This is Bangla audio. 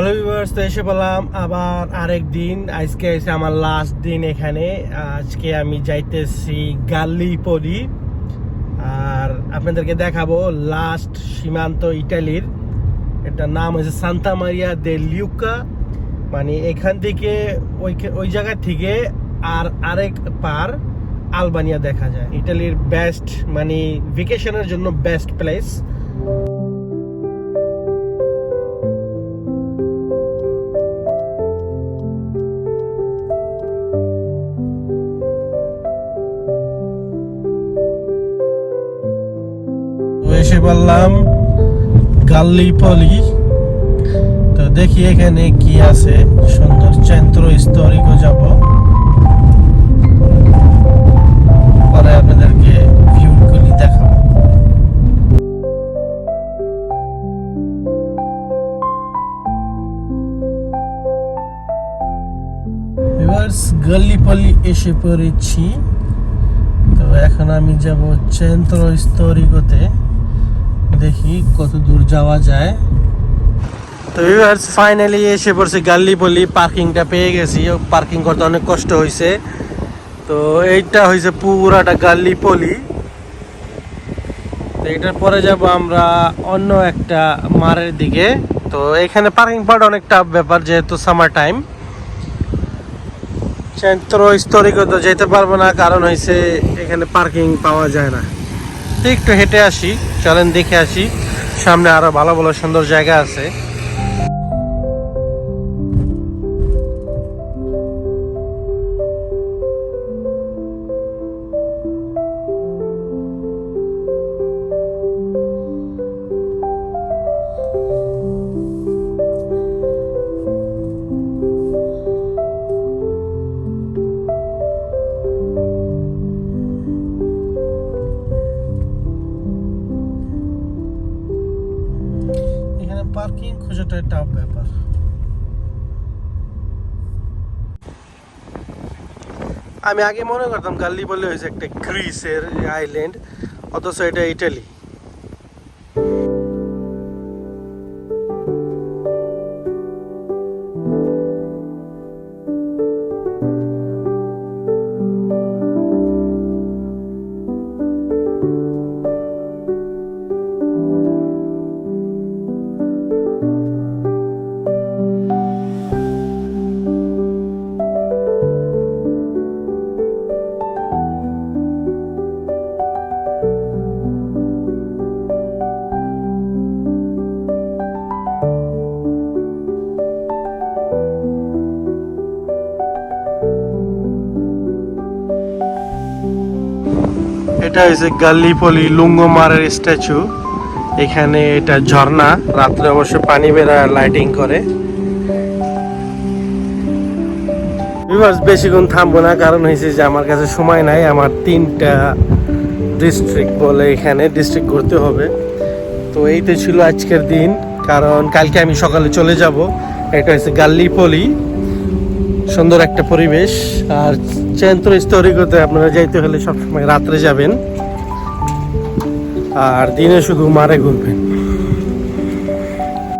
হ্যালো ভিউয়ার্স তো এসে পেলাম আবার আরেক দিন। আজকে এসে আমার লাস্ট দিন এখানে। আজকে আমি যাইতেছি গাল্লিপলি আর আপনাদেরকে দেখাবো লাস্ট সীমান্ত ইটালির। এটার নাম হচ্ছে সান্তা মারিয়া দে লিউকা। মানে এখান থেকে ওই ওই জায়গা থেকে আর আরেক পার আলবানিয়া দেখা যায়। ইটালির বেস্ট মানে ভেকেশনের জন্য বেস্ট প্লেস এসে বললাম গাল্লিপলি তো দেখি এখানে কি আছে। সুন্দর চেন্ত্র স্তরিকও যাব। পরে আপনাদেরকে ভিউগুলি দেখাবো। গল্লিপল্লি এসে পড়েছি। তো এখন আমি যাব চেন্ত্র স্তরিকতে দেখি কত দূর যাওয়া যায়। তো ভিউয়ার্স ফাইনালি এসে পড়ছে গাল্লিপল্লি পার্কিংটা পেয়ে গেছি। পার্কিং করতে অনেক কষ্ট হয়েছে তো এইটা হয়েছে পুরাটা গাল্লিপলি তো এটার পরে যাব আমরা অন্য একটা মারের দিকে। তো এখানে পার্কিং পাওয়াটা অনেক টাফ ব্যাপার যেহেতু সামার টাইম চেন্ত্র স্তরিক যেতে পারব না, কারণ হয়েছে এখানে পার্কিং পাওয়া যায় না। তো একটু হেঁটে আসি। চলেন দেখে আসি। সামনে আরও ভালো ভালো সুন্দর জায়গা আছে। পার্কিং খোঁজাটা টাফ ব্যাপার। আমি আগে মনে করতাম, গাল্লি বলে হয়েছে একটা গ্রিসের আইল্যান্ড অথচ এটা ইটালি। এটা হয়েছে গাল্লিপলি লুঙ্গমারের স্ট্যাচু। এখানে এটা ঝর্ণা, রাত্রে অবশ্য পানি বেরা লাইটিং করে। বেশিক্ষণ থামবো না, কারণ হয়েছে যে আমার কাছে সময় নাই, আমার তিনটা ডিস্ট্রিক্ট বলে এখানে ডিস্ট্রিক্ট ঘুরতে হবে। তো এইতে ছিল আজকের দিন, কারণ কালকে আমি সকালে চলে যাব। এটা হচ্ছে গাল্লিপলি। সুন্দর একটা পরিবেশ, আর চেন্ত্র স্তরিকতে আপনারা যাইতে হলে সবসময় রাত্রে যাবেন। আর দিনে শুধু মারে ঘুরবেন।